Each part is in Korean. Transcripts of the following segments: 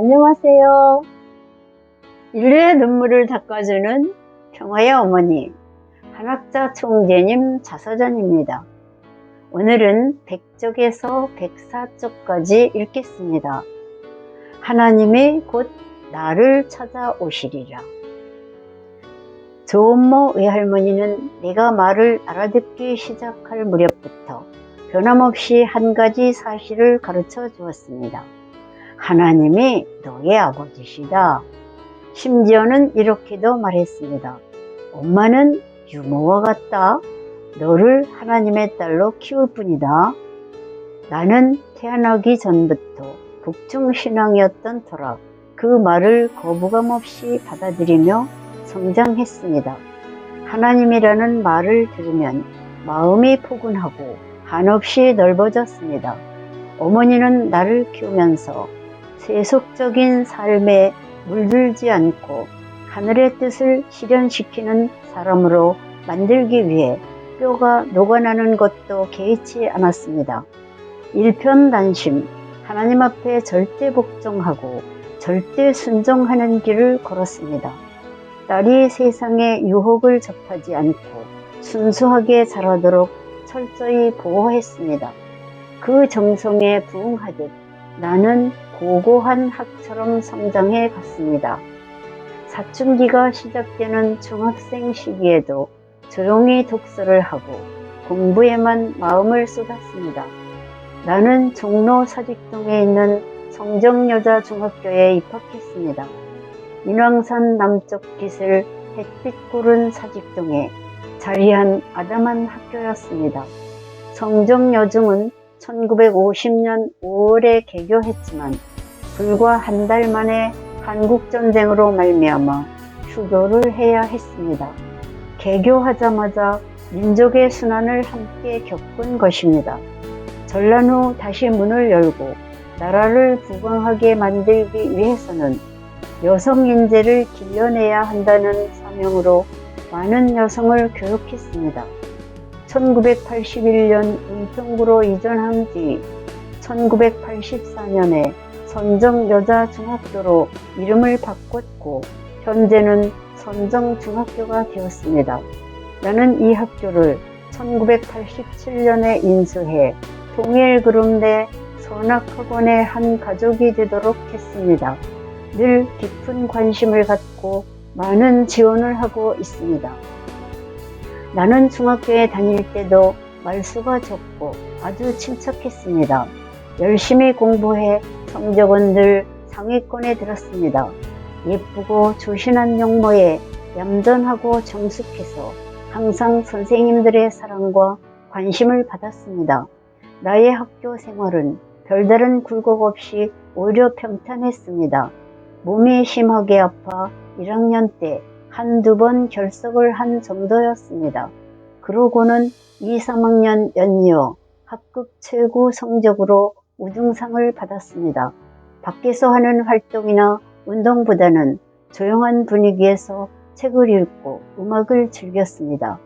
안녕하세요. 인류의 눈물을 닦아주는 평화의 어머니, 한학자 총재님 자서전입니다. 오늘은 100쪽에서 104쪽까지 읽겠습니다. 하나님이 곧 나를 찾아오시리라. 조은모 외할머니는 내가 말을 알아듣기 시작할 무렵부터 변함없이 한 가지 사실을 가르쳐 주었습니다. 하나님이 너의 아버지시다. 심지어는 이렇게도 말했습니다. 엄마는 유모와 같다. 너를 하나님의 딸로 키울 뿐이다. 나는 태어나기 전부터 북중신앙이었던 터라 그 말을 거부감 없이 받아들이며 성장했습니다. 하나님이라는 말을 들으면 마음이 포근하고 한없이 넓어졌습니다. 어머니는 나를 키우면서 세속적인 삶에 물들지 않고 하늘의 뜻을 실현시키는 사람으로 만들기 위해 뼈가 녹아나는 것도 개의치 않았습니다. 일편단심, 하나님 앞에 절대 복종하고 절대 순종하는 길을 걸었습니다. 딸이 세상의 유혹을 접하지 않고 순수하게 자라도록 철저히 보호했습니다. 그 정성에 부응하듯 나는 고고한 학처럼 성장해 갔습니다. 사춘기가 시작되는 중학생 시기에도 조용히 독서를 하고 공부에만 마음을 쏟았습니다. 나는 종로 사직동에 있는 성정여자 중학교에 입학했습니다. 인왕산 남쪽 깃을 햇빛 고른 사직동에 자리한 아담한 학교였습니다. 성정여중은 1950년 5월에 개교했지만 불과 한 달 만에 한국전쟁으로 말미암아 휴교를 해야 했습니다. 개교하자마자 민족의 순환을 함께 겪은 것입니다. 전란 후 다시 문을 열고 나라를 부강하게 만들기 위해서는 여성 인재를 길러내야 한다는 사명으로 많은 여성을 교육했습니다. 1981년 은평구로 이전한 뒤 1984년에 선정여자중학교로 이름을 바꿨고 현재는 선정중학교가 되었습니다. 나는 이 학교를 1987년에 인수해 통일그룹 내 선악학원의 한 가족이 되도록 했습니다. 늘 깊은 관심을 갖고 많은 지원을 하고 있습니다. 나는 중학교에 다닐 때도 말수가 적고 아주 침착했습니다. 열심히 공부해 성적은 늘 상위권에 들었습니다. 예쁘고 조신한 용모에 얌전하고 정숙해서 항상 선생님들의 사랑과 관심을 받았습니다. 나의 학교 생활은 별다른 굴곡 없이 오히려 평탄했습니다. 몸이 심하게 아파 1학년 때 한두 번 결석을 한 정도였습니다. 그러고는 2, 3학년 연이어 학급 최고 성적으로 우등상을 받았습니다. 밖에서 하는 활동이나 운동보다는 조용한 분위기에서 책을 읽고 음악을 즐겼습니다.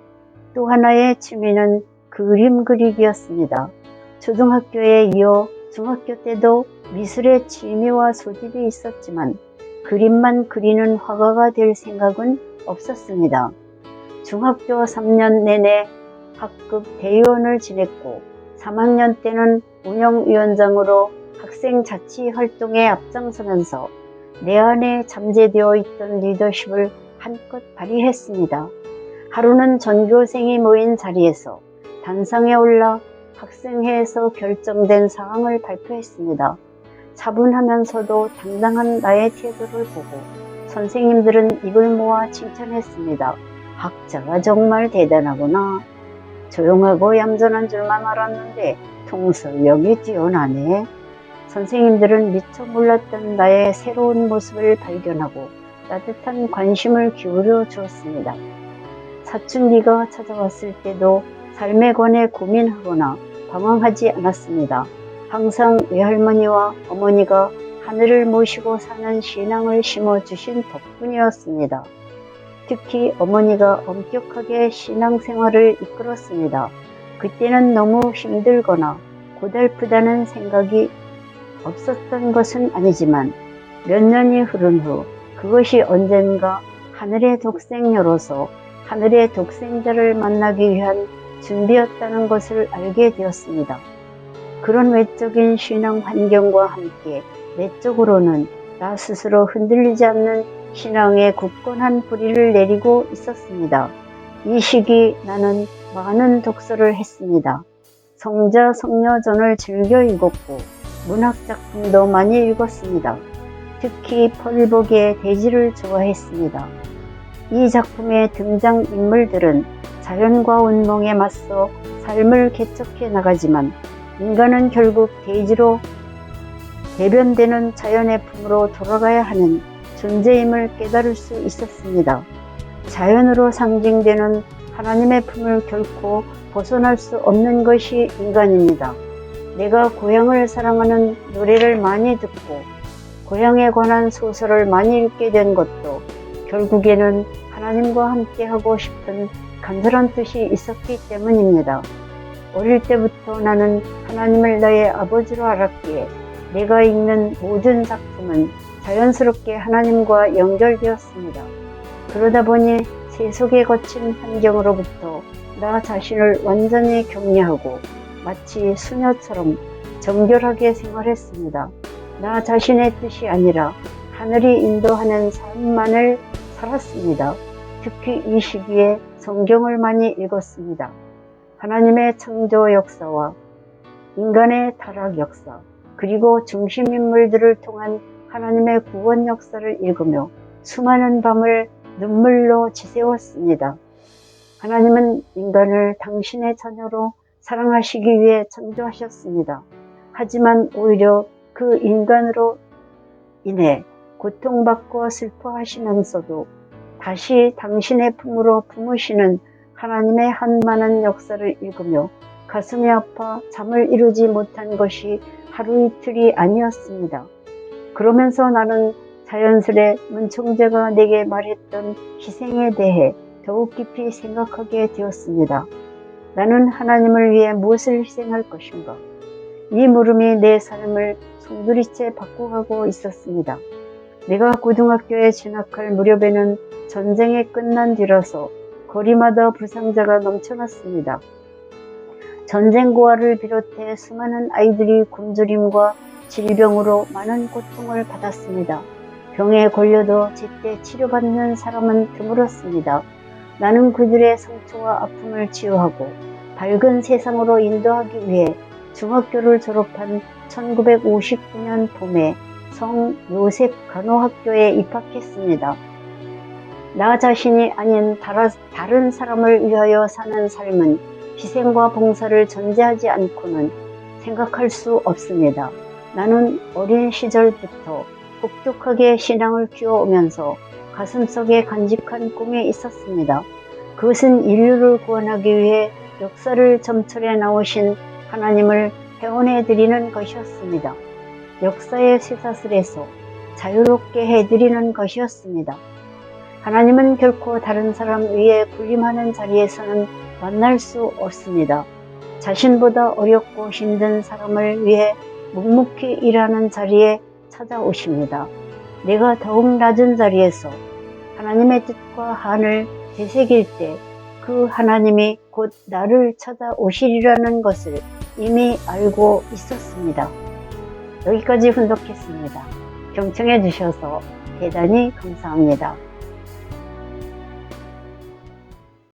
또 하나의 취미는 그림 그리기였습니다. 초등학교에 이어 중학교 때도 미술의 취미와 소질이 있었지만 그림만 그리는 화가가 될 생각은 없었습니다. 중학교 3년 내내 학급 대의원을 지냈고 3학년 때는 운영위원장으로 학생 자치 활동에 앞장서면서 내 안에 잠재되어 있던 리더십을 한껏 발휘했습니다. 하루는 전교생이 모인 자리에서 단상에 올라 학생회에서 결정된 사항을 발표했습니다. 차분하면서도 당당한 나의 태도를 보고 선생님들은 입을 모아 칭찬했습니다. 학자가 정말 대단하구나. 조용하고 얌전한 줄만 알았는데 통솔력이 뛰어나네. 선생님들은 미처 몰랐던 나의 새로운 모습을 발견하고 따뜻한 관심을 기울여 주었습니다. 사춘기가 찾아왔을 때도 삶에 관해 고민하거나 방황하지 않았습니다. 항상 외할머니와 어머니가 하늘을 모시고 사는 신앙을 심어주신 덕분이었습니다. 특히 어머니가 엄격하게 신앙생활을 이끌었습니다. 그때는 너무 힘들거나 고달프다는 생각이 없었던 것은 아니지만 몇 년이 흐른 후 그것이 언젠가 하늘의 독생녀로서 하늘의 독생자를 만나기 위한 준비였다는 것을 알게 되었습니다. 그런 외적인 신앙 환경과 함께 내적으로는 나 스스로 흔들리지 않는 신앙의 굳건한 뿌리를 내리고 있었습니다. 이 시기 나는 많은 독서를 했습니다. 성자 성녀전을 즐겨 읽었고 문학 작품도 많이 읽었습니다. 특히 펄복의 대지를 좋아했습니다. 이 작품의 등장 인물들은 자연과 운명에 맞서 삶을 개척해 나가지만 인간은 결국 대지로 대변되는 자연의 품으로 돌아가야 하는 존재임을 깨달을 수 있었습니다. 자연으로 상징되는 하나님의 품을 결코 벗어날 수 없는 것이 인간입니다. 내가 고향을 사랑하는 노래를 많이 듣고 고향에 관한 소설을 많이 읽게 된 것도 결국에는 하나님과 함께 하고 싶은 간절한 뜻이 있었기 때문입니다. 어릴 때부터 나는 하나님을 나의 아버지로 알았기에 내가 읽는 모든 작품은 자연스럽게 하나님과 연결되었습니다. 그러다 보니 세속에 거친 환경으로부터 나 자신을 완전히 격리하고 마치 수녀처럼 정결하게 생활했습니다. 나 자신의 뜻이 아니라 하늘이 인도하는 삶만을 살았습니다. 특히 이 시기에 성경을 많이 읽었습니다. 하나님의 창조 역사와 인간의 타락 역사, 그리고 중심 인물들을 통한 하나님의 구원 역사를 읽으며 수많은 밤을 눈물로 지새웠습니다. 하나님은 인간을 당신의 자녀로 사랑하시기 위해 창조하셨습니다. 하지만 오히려 그 인간으로 인해 고통받고 슬퍼하시면서도 다시 당신의 품으로 품으시는 하나님의 한 많은 역사를 읽으며 가슴이 아파 잠을 이루지 못한 것이 하루 이틀이 아니었습니다. 그러면서 나는 자연스레 문총재가 내게 말했던 희생에 대해 더욱 깊이 생각하게 되었습니다. 나는 하나님을 위해 무엇을 희생할 것인가? 이 물음이 내 삶을 송두리째 바꿔가고 있었습니다. 내가 고등학교에 진학할 무렵에는 전쟁이 끝난 뒤라서 거리마다 부상자가 넘쳐났습니다. 전쟁 고아를 비롯해 수많은 아이들이 굶주림과 질병으로 많은 고통을 받았습니다. 병에 걸려도 제때 치료받는 사람은 드물었습니다. 나는 그들의 상처와 아픔을 치유하고 밝은 세상으로 인도하기 위해 중학교를 졸업한 1959년 봄에 성 요셉 간호학교에 입학했습니다. 나 자신이 아닌 다른 사람을 위하여 사는 삶은 희생과 봉사를 전제하지 않고는 생각할 수 없습니다. 나는 어린 시절부터 혹독하게 신앙을 키워오면서 가슴속에 간직한 꿈이 있었습니다. 그것은 인류를 구원하기 위해 역사를 점철해 나오신 하나님을 회원해 드리는 것이었습니다. 역사의 쇠사슬에서 자유롭게 해드리는 것이었습니다. 하나님은 결코 다른 사람 위에 군림하는 자리에서는 만날 수 없습니다. 자신보다 어렵고 힘든 사람을 위해 묵묵히 일하는 자리에 찾아오십니다. 내가 더욱 낮은 자리에서 하나님의 뜻과 한을 되새길 때 그 하나님이 곧 나를 찾아오시리라는 것을 이미 알고 있었습니다. 여기까지 분석했습니다. 경청해 주셔서 대단히 감사합니다.